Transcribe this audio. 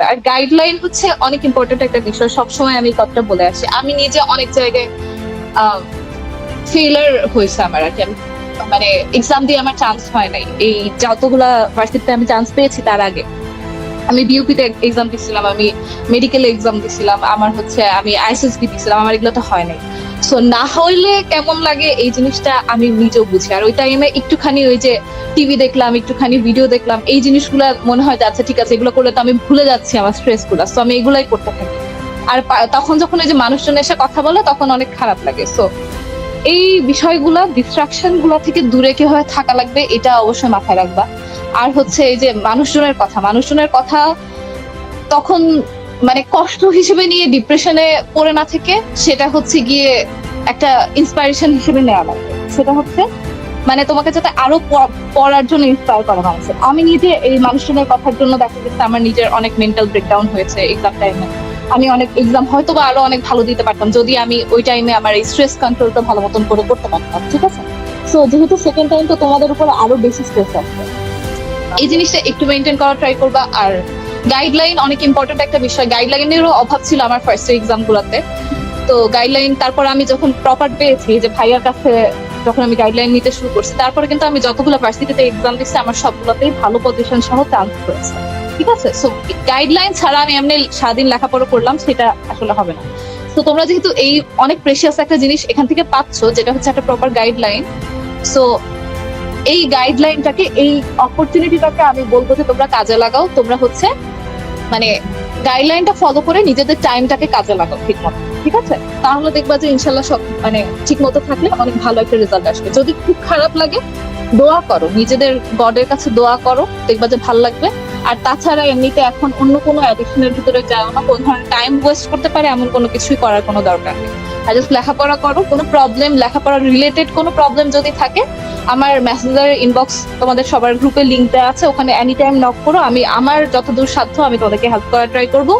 আর guideline হচ্ছে অনেক important একটা বিষয়। সবসময় আমি কথাটা বলে আসি। আমি নিজে অনেক জায়গায় ফেলার হয়েছে আমার আর কি। মানে এক্সাম দিয়ে আমার চান্স হয় নাই। এই যতগুলা ভার্সিটিতে আমি চান্স পেয়েছি তার আগে। আমি বিউপিতে এক্সাম দিছিলাম, আমি মেডিকেল এক্সাম দিছিলাম, আমার হচ্ছে, আমি আইএসএসবি দিছিলাম, আমার এগুলো তো হয় নাই। সো না হইলে কেমন লাগে এই জিনিসটা আমি নিজেও বুঝি। আর ওই টাইমে একটুখানি ওই যে টিভি দেখলাম, একটুখানি ভিডিও দেখলাম, এই জিনিসগুলো মনে হয় আচ্ছা ঠিক আছে, এগুলো করলে তো আমি ভুলে যাচ্ছি আমার স্ট্রেসগুলা সো আমি এগুলাই করতে থাকি। আর তখন যখন এই যে মানুষজন এসে কথা বলে, তখন অনেক খারাপ লাগে। সো এই বিষয়গুলা ডিস্ট্রাকশনগুলা থেকে দূরে কীভাবে থাকা লাগবে, এটা অবশ্যই মাথায় রাখবা। আর হচ্ছে এই যে মানুষজনের কথা মানুষজনের কথা তখন মানে কষ্ট হিসেবে নিয়ে ডিপ্রেশনে পড়ে না থেকে, সেটা হচ্ছে গিয়ে একটা ইন্সপাইরেশন হিসেবে নেওয়া লাগবে সেটা হচ্ছে মানে তোমাকে যাতে আরও পড়ার জন্য ইন্সপায়ার করা মানুষের আমি নিজে এই মানুষজনের কথার জন্য দেখা গেছে, আমার নিজের অনেক মেন্টাল ব্রেকডাউন হয়েছে এক্সাম টাইমে আমি অনেক এক্সাম হয়তো বা আরও অনেক ভালো দিতে পারতাম, যদি আমি ওই টাইমে আমার এই স্ট্রেস কন্ট্রোলটা ভালো মতন করে করতে পারতাম, ঠিক আছে? সো যেহেতু সেকেন্ড টাইম তো তোমাদের উপর আরও বেশি স্ট্রেস আসবে। এই জিনিসটা একটু মেনটেন করা ট্রাই করবা, আর গাইডলাইন অনেক ইম্পর্টেন্ট একটা বিষয়। গাইডলাইনেরও অভাব ছিল আমার ফার্স্ট এক্সাম গুলোতে। তো গাইডলাইন তারপর আমি যখন প্রপার পেয়েছি যে ভাইয়ার কাছে যখন আমি গাইডলাইন নিতে শুরু করছি, তারপরে কিন্তু আমি যতগুলো ভার্সিটিতে এক্সাম দিচ্ছি আমার সবগুলোতেই ভালো পজিশন সহ চান্স হয়েছে ঠিক আছে? সো গাইডলাইন ছাড়া আমি এমনি সারাদিন লেখাপড়া করলাম, সেটা আসলে হবে না। তো তোমরা যেহেতু এই অনেক প্রেশিয়াস একটা জিনিস এখান থেকে পাচ্ছ, যেটা হচ্ছে একটা প্রপার গাইডলাইন সো এই গাইডলাইনটাকে এই অপরচুনিটিটাকে আমি বলব যে তোমরা কাজে লাগাও, তোমরা হচ্ছে মানে গাইডলাইনটা ফলো করে নিজেদের টাইমটাকে কাজে লাগাও, ঠিক মতো, ঠিক আছে? তাহলে দেখবা যে ইনশাল্লাহ সব মানে ঠিক মতো থাকলে অনেক ভালো একটা রেজাল্ট আসবে। যদি খুব খারাপ লাগে দোয়া করো, নিজেদের গডের কাছে দোয়া করো, দেখবা যে ভালো লাগবে। আর তাছাড়া এমনিতে এখন অন্য কোনো অ্যাডিকশনের ভিতরে যাও না, কোন ধরনের টাইম ওয়েস্ট করতে পারে, এমন কোনো কিছুই করার কোনো দরকার নেই। আর জাস্ট লেখাপড়া করো, কোনো প্রবলেম লেখাপড়া রিলেটেড কোনো প্রবলেম যদি থাকে, আমার মেসেঞ্জার ইনবক্স তোমাদের সবার গ্রুপে লিঙ্ক দেওয়া আছে, ওখানে এনি টাইম নক করো, আমি, আমার যতদূর সাধ্য আমি তোমাদেরকে হেল্প করার ট্রাই করব।